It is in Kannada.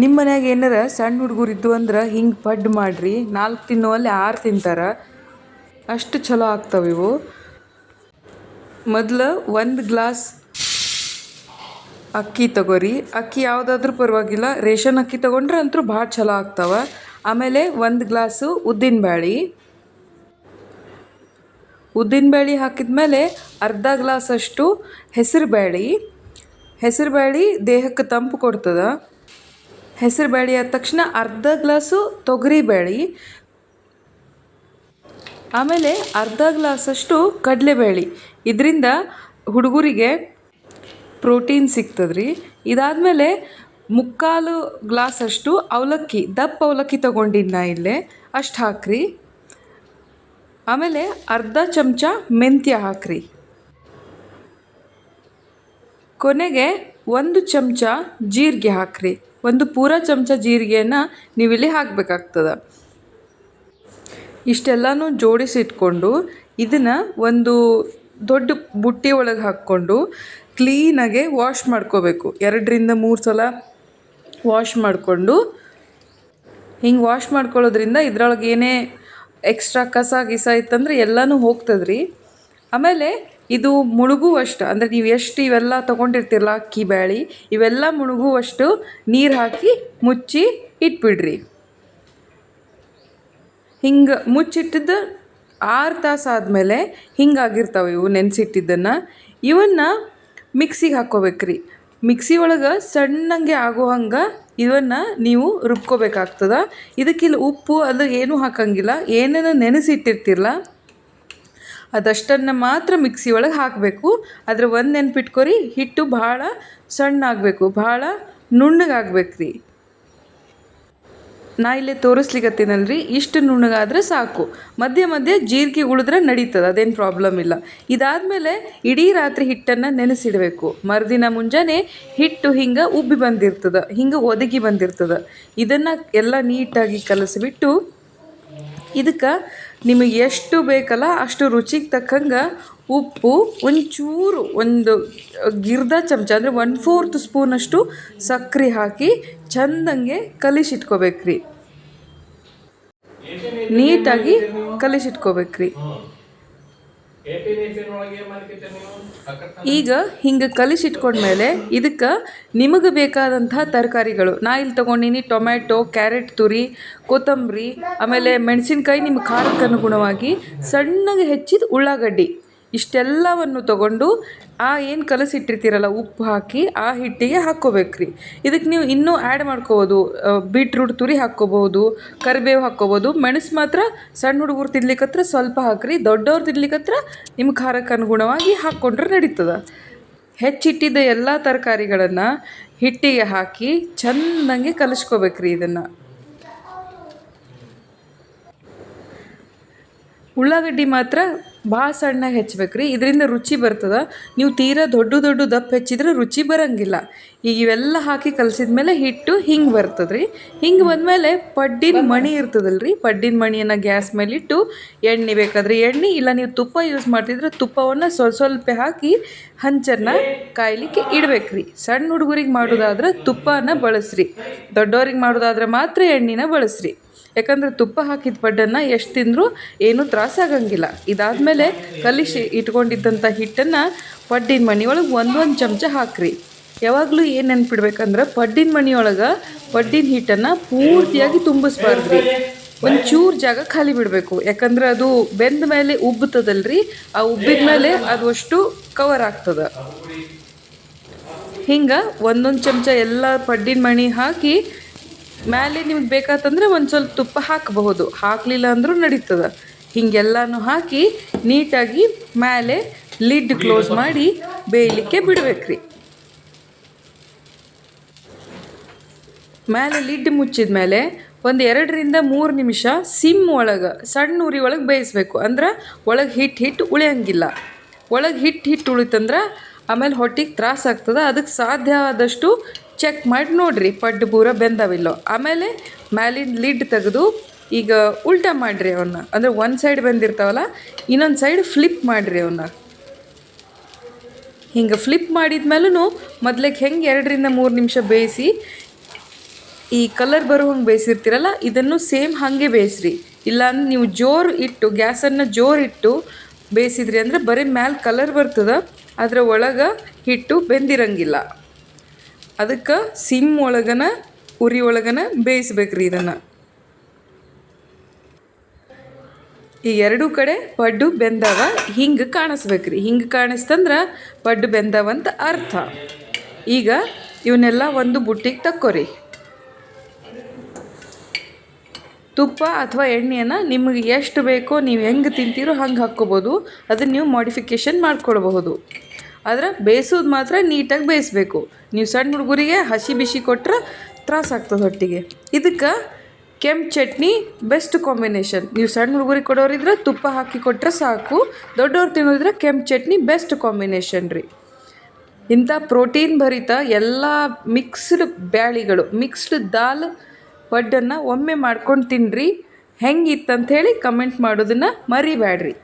ನಿಮ್ಮ ಮನ್ಯಾಗ ಏನಾರ ಸಣ್ಣ ಹುಡುಗರು ಇದ್ದು ಅಂದ್ರೆ ಹಿಂಗೆ ಪಡ್ ಮಾಡಿರಿ, ನಾಲ್ಕು ತಿನ್ನುವಲ್ಲಿ ಆರು ತಿಂತಾರೆ. ಅಷ್ಟು ಚಲೋ ಆಗ್ತವೆ ಇವು. ಮೊದ್ಲು ಒಂದು ಗ್ಲಾಸ್ ಅಕ್ಕಿ ತಗೋರಿ. ಅಕ್ಕಿ ಯಾವುದಾದ್ರೂ ಪರವಾಗಿಲ್ಲ, ರೇಷನ್ ಅಕ್ಕಿ ತೊಗೊಂಡ್ರೆ ಅಂತೂ ಭಾಳ ಚಲೋ ಆಗ್ತವೆ. ಆಮೇಲೆ ಒಂದು ಗ್ಲಾಸು ಉದ್ದಿನಬೇಳೆ ಹಾಕಿದ ಹಾಕಿದ್ಮೇಲೆ ಅರ್ಧ ಗ್ಲಾಸಷ್ಟು ಹೆಸರು ಬೇಳೆ ಹೆಸರು ಬ್ಯಾಳಿ ದೇಹಕ್ಕೆ ತಂಪು ಕೊಡ್ತದೆ. ಹೆಸರು ಬೇಳೆ ಆದ ತಕ್ಷಣ ಅರ್ಧ ಗ್ಲಾಸು ತೊಗರಿ ಬೇಳೆ, ಆಮೇಲೆ ಅರ್ಧ ಗ್ಲಾಸಷ್ಟು ಕಡಲೆಬೇಳೆ ಇದರಿಂದ ಹುಡುಗರಿಗೆ ಪ್ರೋಟೀನ್ ಸಿಗ್ತದ್ರಿ. ಇದಾದಮೇಲೆ ಮುಕ್ಕಾಲು ಗ್ಲಾಸಷ್ಟು ಅವಲಕ್ಕಿ, ದಪ್ಪ ಅವಲಕ್ಕಿ ತೊಗೊಂಡಿನಿ ನಾ ಇಲ್ಲೇ, ಅಷ್ಟು ಹಾಕ್ರಿ. ಆಮೇಲೆ ಅರ್ಧ ಚಮಚ ಮೆಂತ್ಯ ಹಾಕ್ರಿ. ಕೊನೆಗೆ ಒಂದು ಚಮಚ ಜೀರಿಗೆ ಹಾಕ್ರಿ. ಒಂದು ಪೂರ ಚಮಚ ಜೀರಿಗೆಯನ್ನು ನೀವಿಲ್ಲಿ ಹಾಕಬೇಕಾಗ್ತದೆ. ಇಷ್ಟೆಲ್ಲನೂ ಜೋಡಿಸಿಟ್ಕೊಂಡು ಇದನ್ನು ಒಂದು ದೊಡ್ಡ ಬುಟ್ಟಿ ಒಳಗೆ ಹಾಕ್ಕೊಂಡು ಕ್ಲೀನಾಗೆ ವಾಶ್ ಮಾಡ್ಕೋಬೇಕು. ಎರಡರಿಂದ ಮೂರು ಸಲ ವಾಶ್ ಮಾಡಿಕೊಂಡು ಹಿಂಗೆ ವಾಶ್ ಮಾಡ್ಕೊಳ್ಳೋದ್ರಿಂದ ಇದ್ರೊಳಗೆ ಏನೇ ಎಕ್ಸ್ಟ್ರಾ ಕಸ ಗಿಸ ಇತ್ತಂದ್ರೆ ಎಲ್ಲನೂ ಹೋಗ್ತದ್ರಿ. ಆಮೇಲೆ ಇದು ಮುಳುಗುವಷ್ಟು, ಅಂದರೆ ನೀವು ಎಷ್ಟು ಇವೆಲ್ಲ ತೊಗೊಂಡಿರ್ತೀರಲ್ಲ ಅಕ್ಕಿ, ಬ್ಯಾಳಿ, ಇವೆಲ್ಲ ಮುಳುಗುವಷ್ಟು ನೀರು ಹಾಕಿ ಮುಚ್ಚಿ ಇಟ್ಬಿಡ್ರಿ. ಹಿಂಗೆ ಮುಚ್ಚಿಟ್ಟಿದ್ದು ಆರು ತಾಸು ಆದಮೇಲೆ ಹಿಂಗಾಗಿರ್ತಾವೆ ಇವು ನೆನೆಸಿಟ್ಟಿದ್ದನ್ನು. ಇವನ್ನು ಮಿಕ್ಸಿಗೆ ಹಾಕ್ಕೋಬೇಕ್ರಿ ಮಿಕ್ಸಿ ಒಳಗೆ ಸಣ್ಣಂಗೆ ಆಗೋ ಹಂಗೆ ಇವನ್ನು ನೀವು ರುಬ್ಕೋಬೇಕಾಗ್ತದೆ. ಇದಕ್ಕಿಲ್ಲಿ ಉಪ್ಪು ಅದು ಏನೂ ಹಾಕಂಗಿಲ್ಲ. ಏನೇನು ನೆನೆಸಿಟ್ಟಿರ್ತಿರಲ್ಲ ಅದಷ್ಟನ್ನು ಮಾತ್ರ ಮಿಕ್ಸಿ ಒಳಗೆ ಹಾಕಬೇಕು. ಅದ್ರ ಒಂದು ನೆನ್ಪಿಟ್ಕೊರಿ, ಹಿಟ್ಟು ಭಾಳ ಸಣ್ಣ ಆಗಬೇಕು ಭಾಳ ನುಣ್ಣಗಾಗ್ಬೇಕು ರೀ ನಾ ಇಲ್ಲೇ ತೋರಿಸ್ಲಿಕತ್ತೀನಲ್ರಿ, ಇಷ್ಟು ನುಣ್ಣಗಾದ್ರೆ ಸಾಕು. ಮಧ್ಯೆ ಮಧ್ಯೆ ಜೀರಿಗೆ ಉಳಿದ್ರೆ ನಡೀತದೆ, ಅದೇನು ಪ್ರಾಬ್ಲಮ್ ಇಲ್ಲ. ಇದಾದಮೇಲೆ ಇಡೀ ರಾತ್ರಿ ಹಿಟ್ಟನ್ನು ನೆನೆಸಿಡಬೇಕು. ಮರುದಿನ ಮುಂಜಾನೆ ಹಿಟ್ಟು ಹಿಂಗೆ ಉಬ್ಬಿ ಬಂದಿರ್ತದೆ, ಹಿಂಗೆ ಒದಗಿ ಬಂದಿರ್ತದೆ. ಇದನ್ನು ಎಲ್ಲ ನೀಟಾಗಿ ಕಲಸಿಬಿಟ್ಟು ಇದಕ್ಕೆ ನಿಮಗೆ ಎಷ್ಟು ಬೇಕಲ್ಲ ಅಷ್ಟು ರುಚಿಗೆ ತಕ್ಕಂಗೆ ಉಪ್ಪು, ಒಂಚೂರು ಒಂದು ಗಿರ್ದ ಚಮಚ, ಅಂದರೆ ಒನ್ ಫೋರ್ತ್ ಸ್ಪೂನಷ್ಟು ಸಕ್ಕರೆ ಹಾಕಿ ಚಂದಂಗೆ ಕಲಿಸಿಟ್ಕೋಬೇಕ್ರಿ. ನೀಟಾಗಿ ಕಲಿಸಿಟ್ಕೋಬೇಕ್ರಿ. ಈಗ ಹಿಂಗೆ ಕಲಿಸಿಟ್ಕೊಂಡ್ಮೇಲೆ ಇದಕ್ಕೆ ನಿಮಗೆ ಬೇಕಾದಂಥ ತರಕಾರಿಗಳು. ನಾ ಇಲ್ಲಿ ತೊಗೊಂಡಿನಿ ಟೊಮ್ಯಾಟೊ, ಕ್ಯಾರೆಟ್ ತುರಿ, ಕೊತ್ತಂಬರಿ, ಆಮೇಲೆ ಮೆಣಸಿನ್ಕಾಯಿ, ನಿಮ್ಮ ಖಾರಕ್ಕೆ ಅನುಗುಣವಾಗಿ ಸಣ್ಣಗೆ ಹೆಚ್ಚಿದ ಉಳ್ಳಾಗಡ್ಡಿ. ಇಷ್ಟೆಲ್ಲವನ್ನು ತಗೊಂಡು ಆ ಏನು ಕಲಸಿಟ್ಟಿರ್ತೀರಲ್ಲ, ಉಪ್ಪು ಹಾಕಿ ಆ ಹಿಟ್ಟಿಗೆ ಹಾಕ್ಕೋಬೇಕ್ರಿ. ಇದಕ್ಕೆ ನೀವು ಇನ್ನೂ ಆ್ಯಡ್ ಮಾಡ್ಕೋಬೋದು. ಬೀಟ್ರೂಟ್ ತುರಿ ಹಾಕ್ಕೋಬೋದು, ಕರಿಬೇವು ಹಾಕ್ಕೋಬೋದು. ಮೆಣಸು ಮಾತ್ರ ಸಣ್ಣ ಹುಡುಗರು ತಿನ್ಲಿಕ್ಕತ್ರ ಸ್ವಲ್ಪ ಹಾಕ್ರಿ, ದೊಡ್ಡವ್ರು ತಿನ್ಲಿಕ್ಕತ್ರ ನಿಮ್ಮ ಖಾರಕ್ಕೆ ಅನುಗುಣವಾಗಿ ಹಾಕ್ಕೊಂಡ್ರೆ ನಡೀತದೆ. ಹೆಚ್ಚಿಟ್ಟಿದ್ದ ಎಲ್ಲ ತರಕಾರಿಗಳನ್ನು ಹಿಟ್ಟಿಗೆ ಹಾಕಿ ಚೆಂದಂಗೆ ಕಲಿಸ್ಕೋಬೇಕ್ರಿ ಇದನ್ನು. ಉಳ್ಳಾಗಡ್ಡಿ ಮಾತ್ರ ಭಾಳ ಸಣ್ಣಗೆ ಹೆಚ್ಚಬೇಕು ರೀ ಇದರಿಂದ ರುಚಿ ಬರ್ತದೆ. ನೀವು ತೀರಾ ದೊಡ್ಡ ದೊಡ್ಡ ದಪ್ಪ ಹೆಚ್ಚಿದ್ರೆ ರುಚಿ ಬರೋಂಗಿಲ್ಲ. ಈಗ ಇವೆಲ್ಲ ಹಾಕಿ ಕಲಸಿದ ಮೇಲೆ ಹಿಟ್ಟು ಹಿಂಗೆ ಬರ್ತದೆ ರೀ ಹಿಂಗೆ ಬಂದಮೇಲೆ ಪಡ್ಡಿನ ಮಣಿ ಇರ್ತದಲ್ಲ ರೀ ಪಡ್ಡಿನ ಮಣಿಯನ್ನು ಗ್ಯಾಸ್ ಮೇಲಿಟ್ಟು ಎಣ್ಣೆ ಬೇಕಾದ್ರೆ ಎಣ್ಣೆ ಇಲ್ಲ ನೀವು ತುಪ್ಪ ಯೂಸ್ ಮಾಡ್ತಿದ್ರೆ ತುಪ್ಪವನ್ನು ಸ್ವಲ್ಪ ಸ್ವಲ್ಪ ಹಾಕಿ ಹಂಚನ್ನು ಕಾಯಲಿಕ್ಕೆ ಇಡ್ಬೇಕು ರೀ ಸಣ್ಣ ಹುಡುಗರಿಗೆ ಮಾಡೋದಾದ್ರೆ ತುಪ್ಪನ ಬಳಸ್ರಿ. ದೊಡ್ಡವ್ರಿಗೆ ಮಾಡೋದಾದ್ರೆ ಮಾತ್ರ ಎಣ್ಣೆನ ಬಳಸ್ರಿ. ಯಾಕಂದ್ರೆ ತುಪ್ಪ ಹಾಕಿದ ಪಡ್ಡನ್ನು ಎಷ್ಟು ತಿಂದರೂ ಏನೂ ತ್ರಾಸಾಗಂಗಿಲ್ಲ ಇದಾದಮೇಲೆ ಕಲಿಸಿ ಇಟ್ಕೊಂಡಿದ್ದಂಥ ಹಿಟ್ಟನ್ನು ಪಡ್ಡಿನ ಮಣಿಯೊಳಗೆ ಒಂದೊಂದು ಚಮಚ ಹಾಕ್ರಿ. ಯಾವಾಗಲೂ ಏನು ನೆನ್ಪಿಡ್ಬೇಕಂದ್ರೆ ಪಡ್ಡಿನ ಮಣಿಯೊಳಗೆ ಪಡ್ಡಿನ ಹಿಟ್ಟನ್ನು ಪೂರ್ತಿಯಾಗಿ ತುಂಬಿಸ್ಬಾರ್ದು ರೀ ಒಂಚೂರು ಜಾಗ ಖಾಲಿ ಬಿಡಬೇಕು. ಯಾಕಂದ್ರೆ ಅದು ಬೆಂದ ಮೇಲೆ ಉಬ್ಬುತ್ತದಲ್ರಿ, ಆ ಉಬ್ಬಿದ ಮೇಲೆ ಅದು ಅಷ್ಟು ಕವರ್ ಆಗ್ತದೆ. ಹಿಂಗೆ ಒಂದೊಂದು ಚಮಚ ಎಲ್ಲ ಪಡ್ಡಿನ ಮಣಿ ಹಾಕಿ ಮೇಲೆ ನಿಮ್ಗೆ ಬೇಕಾತಂದ್ರೆ ಒಂದು ಸ್ವಲ್ಪ ತುಪ್ಪ ಹಾಕಬಹುದು. ಹಾಕಲಿಲ್ಲ ಅಂದರೂ ನಡೀತದೆ. ಹಿಂಗೆಲ್ಲಾನು ಹಾಕಿ ನೀಟಾಗಿ ಮೇಲೆ ಲಿಡ್ ಕ್ಲೋಸ್ ಮಾಡಿ ಬೇಯಲಿಕ್ಕೆ ಬಿಡಬೇಕ್ರಿ. ಮೇಲೆ ಲಿಡ್ ಮುಚ್ಚಿದ ಮೇಲೆ ಒಂದು ಎರಡರಿಂದ ಮೂರು ನಿಮಿಷ ಸಿಮ್ ಒಳಗೆ, ಸಣ್ಣ ಉರಿ ಒಳಗೆ ಬೇಯಿಸ್ಬೇಕು. ಅಂದ್ರೆ ಒಳಗೆ ಹಿಟ್ಟು ಹಿಟ್ಟು ಉಳಿಯಂಗಿಲ್ಲ. ಒಳಗೆ ಹಿಟ್ಟು ಹಿಟ್ಟು ಉಳಿತಂದ್ರೆ ಆಮೇಲೆ ಹೊಟ್ಟೆಗೆ ತ್ರಾಸ ಆಗ್ತದೆ. ಅದಕ್ಕೆ ಸಾಧ್ಯ ಆದಷ್ಟು ಚೆಕ್ ಮಾಡಿ, ನೋಡಿರಿ, ಪಡ್ಡು ಪೂರ ಬೆಂದವಿಲ್ಲೋ. ಆಮೇಲೆ ಮ್ಯಾಲಿನ ಲಿಡ್ ತೆಗೆದು ಈಗ ಉಲ್ಟಾ ಮಾಡಿರಿ ಅವನ್ನ ಅಂದರೆ ಒಂದು ಸೈಡ್ ಬೆಂದಿರ್ತಾವಲ್ಲ, ಇನ್ನೊಂದು ಸೈಡ್ ಫ್ಲಿಪ್ ಮಾಡಿರಿ ಅವನ್ನ ಹಿಂಗೆ ಫ್ಲಿಪ್ ಮಾಡಿದ ಮೇಲೂ ಹೆಂಗೆ ಎರಡರಿಂದ ಮೂರು ನಿಮಿಷ ಬೇಯಿಸಿ, ಈ ಕಲರ್ ಬರೋ ಹಂಗೆ ಬೇಯಿಸಿರ್ತೀರಲ್ಲ, ಇದನ್ನು ಸೇಮ್ ಹಾಗೆ ಬೇಯಿಸ್ರಿ. ಇಲ್ಲಾಂದ್ರೆ ನೀವು ಜೋರು ಇಟ್ಟು, ಗ್ಯಾಸನ್ನು ಜೋರು ಇಟ್ಟು ಬೇಯಿಸಿದ್ರಿ ಅಂದರೆ ಬರೀ ಮ್ಯಾಲೆ ಕಲರ್ ಬರ್ತದೆ, ಅದರ ಒಳಗೆ ಹಿಟ್ಟು ಬೆಂದಿರಂಗಿಲ್ಲ. ಅದಕ್ಕೆ ಸಿಮ್ ಒಳಗನ, ಉರಿ ಒಳಗನ ಬೇಯಿಸ್ಬೇಕ್ರಿ ಇದನ್ನು. ಈ ಎರಡೂ ಕಡೆ ಪಡ್ಡು ಬೆಂದವ ಹಿಂಗೆ ಕಾಣಿಸ್ಬೇಕ್ರಿ. ಹಿಂಗೆ ಕಾಣಿಸ್ತಂದ್ರೆ ಪಡ್ಡು ಬೆಂದವಂತ ಅರ್ಥ. ಈಗ ಇವನ್ನೆಲ್ಲ ಒಂದು ಬುಟ್ಟಿಗೆ ತಕ್ಕೋರಿ. ತುಪ್ಪ ಅಥವಾ ಎಣ್ಣೆಯನ್ನು ನಿಮಗೆ ಎಷ್ಟು ಬೇಕೋ ನೀವು ಹೆಂಗೆ ತಿಂತೀರೋ ಹಂಗೆ ಹಾಕ್ಕೋಬೋದು. ಅದನ್ನು ನೀವು ಮಾಡಿಫಿಕೇಶನ್ ಮಾಡ್ಕೊಳ್ಬಹುದು. ಆದರೆ ಬೇಯಿಸೋದು ಮಾತ್ರ ನೀಟಾಗಿ ಬೇಯಿಸ್ಬೇಕು. ನೀವು ಸಣ್ಣ ಹುಡುಗರಿಗೆ ಹಸಿ ಬಿಸಿ ಕೊಟ್ಟರೆ ತ್ರಾಸಾಗ್ತದೆ ಹೊಟ್ಟಿಗೆ. ಇದಕ್ಕೆ ಕೆಂಪು ಚಟ್ನಿ ಬೆಸ್ಟ್ ಕಾಂಬಿನೇಷನ್. ನೀವು ಸಣ್ಣ ಹುಡುಗರಿಗೆ ಕೊಡೋರಿದ್ರೆ ತುಪ್ಪ ಹಾಕಿ ಕೊಟ್ಟರೆ ಸಾಕು. ದೊಡ್ಡವ್ರು ತಿನ್ನೋದಿದ್ರೆ ಕೆಂಪು ಚಟ್ನಿ ಬೆಸ್ಟ್ ಕಾಂಬಿನೇಷನ್ ರೀ. ಇಂಥ ಪ್ರೋಟೀನ್ ಭರಿತ ಎಲ್ಲ ಮಿಕ್ಸ್ಡ್ ಬ್ಯಾಳಿಗಳು, ಮಿಕ್ಸ್ಡ್ ದಾಲ್ ಪಡ್ಡನ್ನು ಒಮ್ಮೆ ಮಾಡ್ಕೊಂಡು ತಿನ್ನಿರಿ ಹೆಂಗಿತ್ತಂತ ಹೇಳಿ ಕಮೆಂಟ್ ಮಾಡೋದನ್ನು ಮರಿಬೇಡ್ರಿ